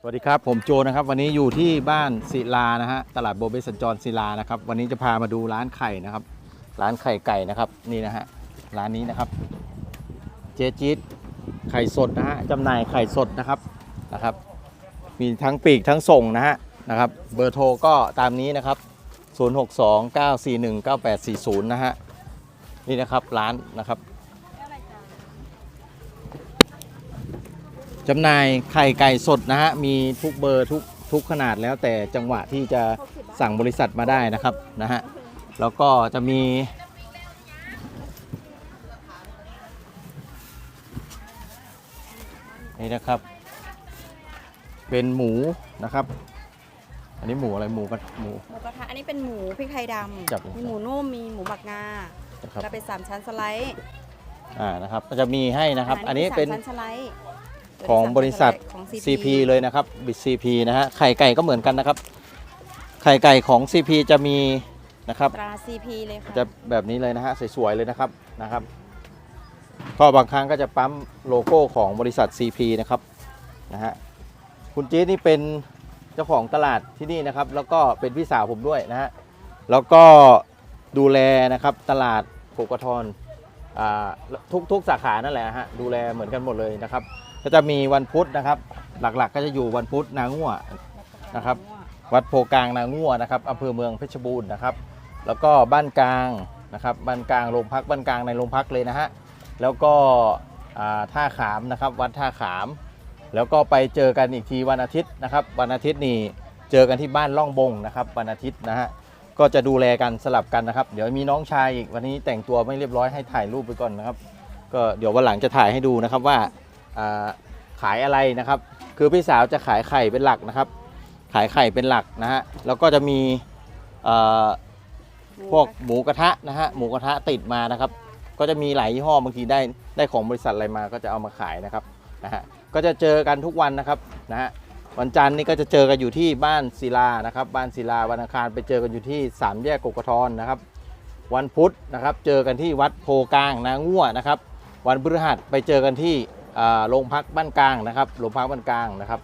สวัสดีครับ ผมโจนะครับ วันนี้อยู่ที่บ้านศิลานะฮะตลาดโบเบสัญจรศิลานะครับ วันนี้จะพามาดูร้านไข่นะครับ ร้านไข่ไก่นะครับนี่นะฮะร้านนี้นะครับ เจจี๊ดไข่สดนะฮะจำหน่ายไข่สดนะครับนะครับ มีทั้งปีกทั้งส่งนะฮะนะครับ เบอร์โทรก็ตามนี้นะครับ 062 941 9840 นะฮะนี่นะครับร้านนะครับ จำหน่ายไข่ไก่สดนะฮะ มีทุกเบอร์ทุกทุกขนาดแล้วแต่จังหวะที่จะสั่งบริษัทมาได้นะครับนะฮะ แล้วก็จะมี นี่นะครับ เป็นหมูนะครับ อันนี้หมูอะไรหมูกับหมู หมูกระทะอันนี้เป็นหมูพริกไทยดจับำมีหมูนุ่มมีหมูหมักงานะครับแล้วเป็นสามชั้นสไลด์อ่านะครับก็จะมีให้นะครับ อันนี้สามเป็นชั้นสไลด์ ของบริษัท ของ CP เลยนะครับบิด CP นะฮะไข่ไก่ก็เหมือนกันนะครับ ไข่ไก่ของ CP จะมีนะครับ ตรา CP เลยค่ะจะแบบนี้เลยนะฮะสวยๆเลยนะครับนะครับก็บางครั้งก็จะปั๊มโลโก้ของบริษัท CP นะครับนะฮะคุณจี๊ดนี่เป็นเจ้าของตลาดที่นี่นะครับ แล้วก็เป็นพี่สาวผมด้วยนะฮะแล้วก็ดูแลนะครับตลาดโกกทอนอ่าทุกทุกสาขานั่นแหละฮะดูแลเหมือนกันหมดเลยนะครับ ก็จะมีวันพุธนะครับ หลักๆ ก็จะอยู่วันพุธนางงัวนะครับ วัดโพกลางนางงัวนะครับอำเภอเมืองเพชรบูรณ์นะครับ แล้วก็บ้านกลางนะครับบ้านกลางโรงพักบ้านกลางในโรงพักเลยนะฮะแล้วก็ท่าขามนะครับ วัดท่าขาม แล้วก็ไปเจอกันอีกทีวันอาทิตย์นะครับ วันอาทิตย์นี่เจอกันที่บ้านล่องบงนะครับ วันอาทิตย์นะฮะก็จะดูแลกันสลับกันนะครับ เดี๋ยวมีน้องชายอีกวันนี้แต่งตัวไม่เรียบร้อยให้ถ่ายรูปไปก่อนนะครับ ก็เดี๋ยววันหลังจะถ่ายให้ดูนะครับว่า ขายอะไรนะครับ คือพี่สาวจะขายไข่เป็นหลักนะครับ ขายไข่เป็นหลักนะฮะแล้วก็จะมีเอ่อพวกหมูกระทะนะฮะหมูกระทะติดมานะครับ ก็จะมีหลายยี่ห้อบางทีได้ได้ของบริษัทอะไรมาก็จะเอามาขายนะครับนะฮะก็จะเจอกันทุกวันนะครับนะฮะวันจันทร์นี่ก็จะเจอกันอยู่ที่บ้านศิลานะครับ บ้านศิลาวันอังคารไปเจอกันอยู่ที่สามแยกกกทอนนะครับ วันพุธนะครับ เจอกันที่วัดโพกลางนางั่วนะครับ วันพฤหัสไปเจอกันที่อ่า โรงพักบ้านกลางนะครับโรงพักบ้านกลางนะครับ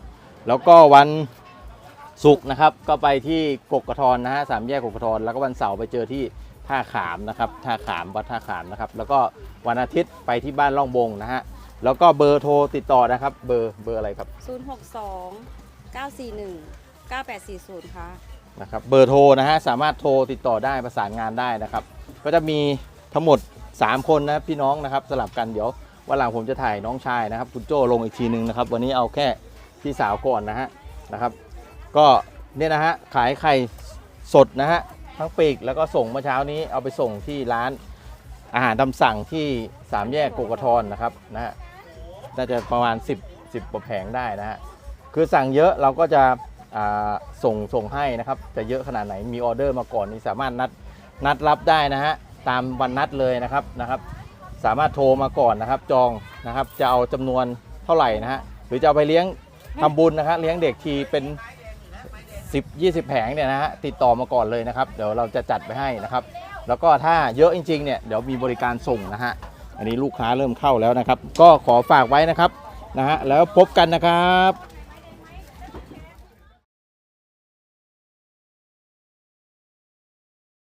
แล้วก็วันศุกร์นะครับ ก็ไปที่กกทอนนะฮะสามแยกกกทอนแล้วก็วันเสาร์ไปเจอที่ท่าขามนะครับท่าขามวัดท่าขามนะครับ แล้วก็วันอาทิตย์ไปที่บ้านล่องบงนะฮะแล้วก็เบอร์โทรติดต่อนะครับ เบอร์เบอร์อะไรครับ 062 941 9840 ค่ะนะครับเบอร์โทรนะฮะสามารถโทรติดต่อได้ประสานงานได้นะครับ ก็จะมีทั้งหมด 3 คนนะพี่น้องนะครับสลับกันเดี๋ยว วันหลังผมจะถ่ายน้องชายนะครับ คุณโจ้ลงอีกทีนึงนะครับ วันนี้เอาแค่พี่สาวก่อนนะฮะนะครับ ก็เนี่ยนะฮะขายไข่สดนะฮะทั้งปีกแล้วก็ส่งเมื่อเช้านี้เอาไปส่งที่ร้านอาหารตามสั่งที่สามแยกโกกทอนนะครับนะฮะน่าจะประมาณ 10 10กว่าแผงได้นะฮะคือสั่งเยอะเราก็จะส่งส่งให้นะครับจะเยอะขนาดไหนมีออเดอร์มาก่อนนี่สามารถนัดนัดรับได้นะฮะตามวันนัดเลยนะครับนะครับ สามารถโทรมาก่อนนะครับ จองนะครับจะเอาจำนวนเท่าไหร่นะฮะหรือจะเอาไปเลี้ยงทำบุญนะฮะเลี้ยงเด็กทีเป็น 10 20 แผงเนี่ยนะฮะติดต่อมาก่อนเลยนะครับ เดี๋ยวเราจะจัดไปให้นะครับ แล้วก็ถ้าเยอะจริงๆเนี่ยเดี๋ยวมีบริการส่งนะฮะอันนี้ลูกค้าเริ่มเข้าแล้วนะครับ ก็ขอฝากไว้นะครับนะฮะแล้วพบกันนะครับ